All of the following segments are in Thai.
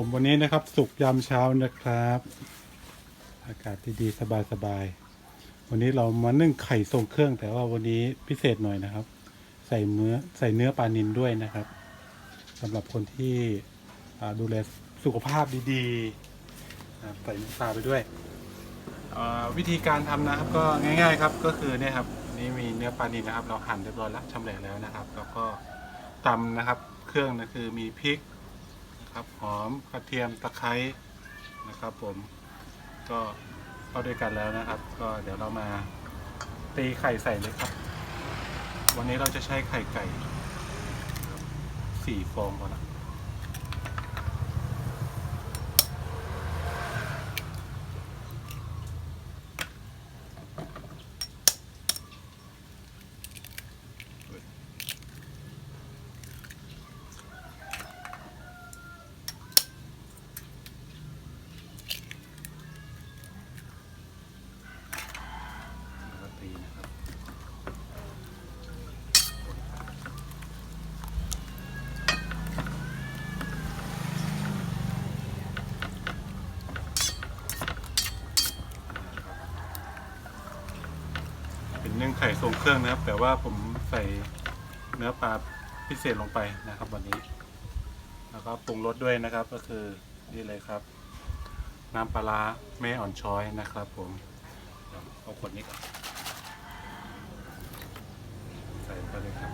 ผมวันนี้นะครับ สุกยามเช้านะครับ อากาศดีสบายสบายๆวันนี้เรามานึ่งไข่ทรงเครื่อง แต่ว่าวันนี้พิเศษหน่อยนะครับ ใส่เนื้อใส่เนื้อปลานินด้วยนะครับสำหรับคนที่ดูแลสุขภาพดีๆใส่น้ำตาไปด้วยวิธีการทำนะครับก็ง่าย ๆ ครับก็คือเนี่ยครับนี่มีเนื้อปลานินนะครับ เราหั่นเรียบร้อยแล้วชำแหละแล้วนะครับ แล้วก็ตำนะครับ เครื่องนะคือมีพริก นะครับ หอมกระเทียมตะไคร้นะครับ ผมก็เข้าด้วยกันแล้วนะครับ ก็เดี๋ยวเรามาตีไข่ใส่เลยครับ วันนี้เราจะใช้ไข่ไก่สี่ฟองก่อนนะแล้วก็ตีนะครับ เป็นนึ่ง ไข่ทรงเครื่องนะครับ แต่ว่าผมใส่เนื้อปลาพิเศษลงไปนะครับวันนี้ แล้วก็ปรุงรสด้วยนะครับ ก็คือนี่เลยครับ น้ำปลาร้าแม่อ่อนช้อยนะครับ ผมเอาขวดนี้ก่อนใส่ไปเลยครับ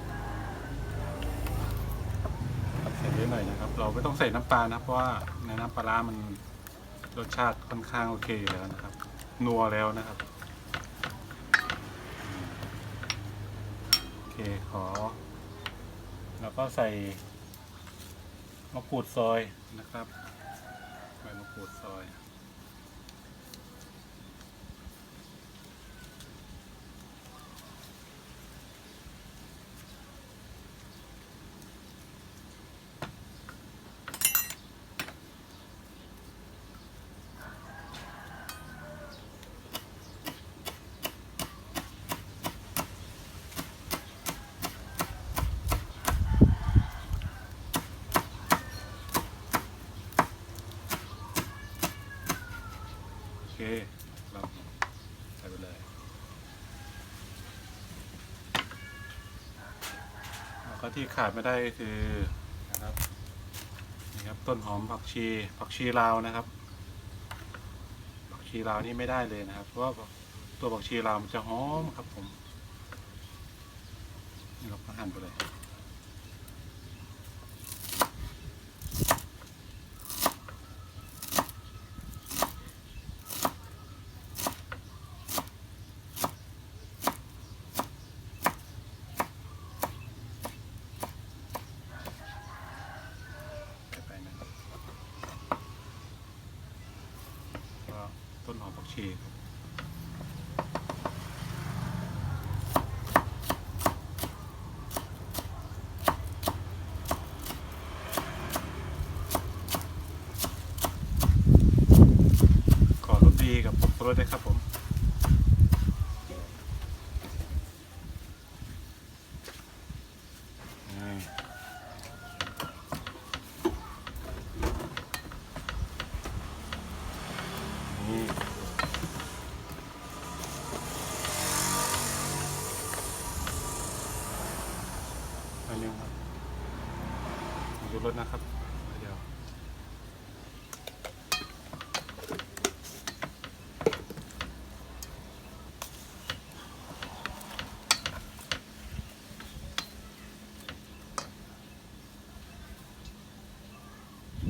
ใส่เยอะหน่อยนะครับ เราไม่ต้องใส่น้ำปลานะเพราะว่าในน้ำปลาร้ามันรสชาติค่อนข้างโอเคอยู่แล้วนะครับ นัวแล้วนะครับ โอ เคขอ แล้วก็ใส่มะกรูดซอยนะครับใบมะกรูดซอย เคเราใส่ไปเลยแล้วก็ที่ขาดไม่ได้ก็คือนะครับนี่ครับต้นหอมผักชีผักชีลาวนะครับ ผักชีลาวนี่ไม่ได้เลยนะครับ เพราะว่าตัวผักชีลาวมันจะหอมครับผมนี่เราก็หั่นไปเลย ใส่ไปนะครับก็ต้นหอม ผักชีครับขอรสดีกับผมรสได้ครับผม นี่ นี่อันนี้ครับ ดูรถนะครับเดี๋ยว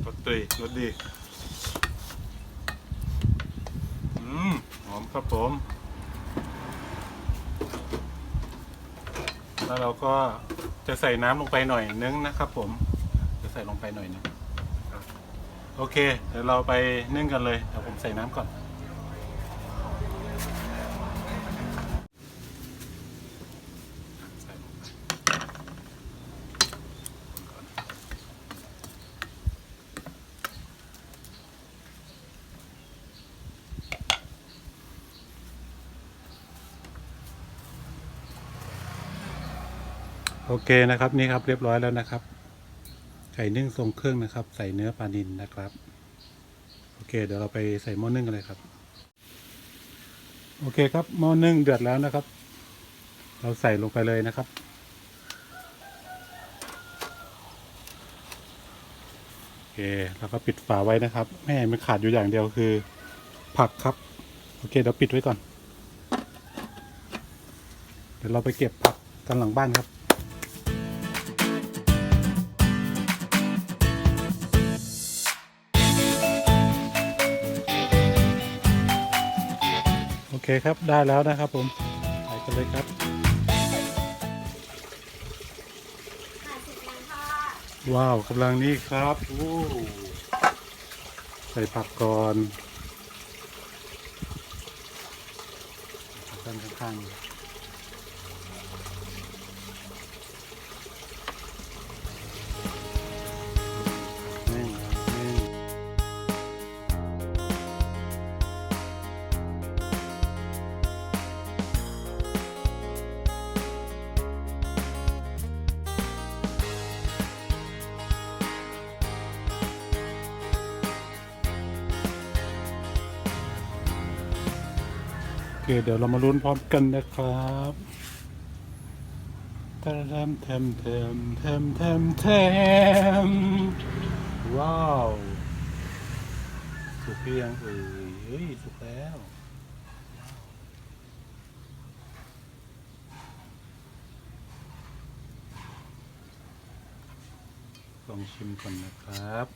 รถตีรถดี อืม หอมครับผม แล้วเราก็จะใส่น้ำลงไปหน่อยนึงนะครับผม ใส่ลงไปหน่อยนึงโอเค เดี๋ยวเราไปนึ่งกันเลยเดี๋ยวผมใส่น้ำก่อน โอเคนะครับ นี่ครับเรียบร้อยแล้วนะครับ ไก่นึ่งทรงเครื่องนะครับ ใส่เนื้อปลานิลนะครับ โอเค เดี๋ยวเราไปใส่หม้อนึ่งกันเลยครับ โอเคครับหม้อนึ่งเดือดแล้วนะครับ เราใส่ลงไปเลยนะครับโอเคแล้วก็ปิดฝาไว้นะครับแม่มันขาดอยู่อย่างเดียวคือ ผักครับ โอเคเดี๋ยวปิดไว้ก่อน เดี๋ยวเราไปเก็บผักกันหลังบ้านครับ เคครับได้แล้วนะครับผมไปกันเลยครับว้าวกำลังนี่ครับใส่ผักก่อนด้านข้างๆ เค เดี๋ยวเรามาลุ้นพร้อมกันนะครับแทมแทมแทมแทมแทมแทมว้าวสุกหรือยังเอ่ยเฮ้ยสุกแล้วลองชิมก่อนนะครับ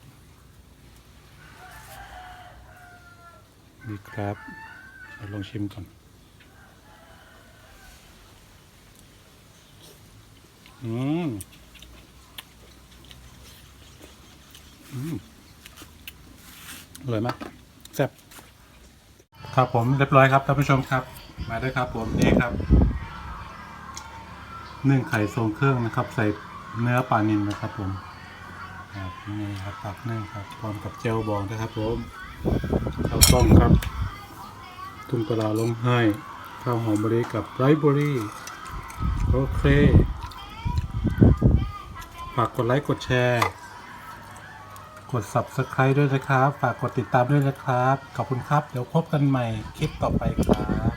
นี่ครับ เราลองชิมก่อน อืม อืมอร่อยมากแซ่บครับผมเรียบร้อยครับท่านผู้ชมครับ มาด้วยครับผมนี่ครับนึ่งไข่ทรงเครื่องนะครับ ใส่เนื้อปลานิลนะครับผมครับนี่ครับตักนึ่งครับพร้อมกับเจลบองนะครับผมข้าวต้มครับ ทุ่งปลาลงให้ ข้าวหอมมะลิกับไรเบอรี่โอเคฝากกดไลค์กดแชร์ กด subscribe ด้วยนะครับ ฝากกดติดตามด้วยนะครับ ขอบคุณครับ เดี๋ยวพบกันใหม่คลิปต่อไปครับ